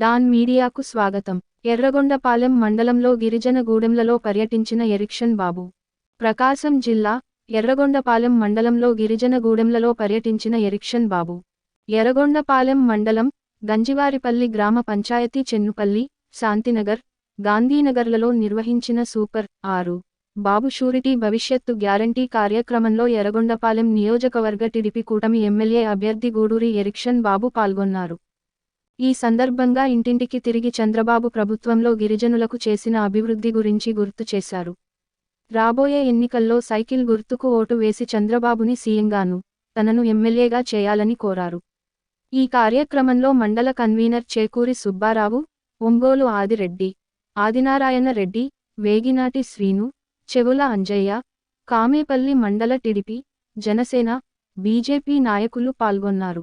Don మీడియాకు స్వాగతం. ఎర్రగొండపాలెం మండలంలో గిరిజన గూడెంలలో పర్యటించిన ఎరిక్షన్ బాబు. ప్రకాశం జిల్లా ఎర్రగొండపాలెం మండలంలో గిరిజన గూడెంలలో పర్యటించిన ఎరిక్షన్ బాబు. ఎర్రగొండపాలెం మండలం గంజివారిపల్లి గ్రామ పంచాయతీ చెన్నుపల్లి శాంతినగర్ గాంధీనగర్లలో నిర్వహించిన సూపర్ ఆరు. బాబు షూరిటీ భవిష్యత్తు గ్యారంటీ కార్యక్రమంలో ఎర్రగొండపాలెం నియోజకవర్గ టిడిపి కూటమి ఎమ్మెల్యే అభ్యర్థి గూడూరి ఎరిక్షన్ బాబు పాల్గొన్నారు. ఈ సందర్భంగా ఇంటింటికి తిరిగి చంద్రబాబు ప్రభుత్వంలో గిరిజనులకు చేసిన అభివృద్ధి గురించి గుర్తు చేశారు. రాబోయే ఎన్నికల్లో సైకిల్ గుర్తుకు ఓటు వేసి చంద్రబాబుని సీఎంగాను తనను ఎమ్మెల్యేగా చేయాలని కోరారు. ఈ కార్యక్రమంలో మండల కన్వీనర్ చేకూరి సుబ్బారావు ఒంగోలు ఆదిరెడ్డి ఆదినారాయణ రెడ్డి వేగినాటి శ్రీను చెవుల అంజయ్య కామేపల్లి మండల టిడిపి జనసేన బీజేపీ నాయకులు పాల్గొన్నారు.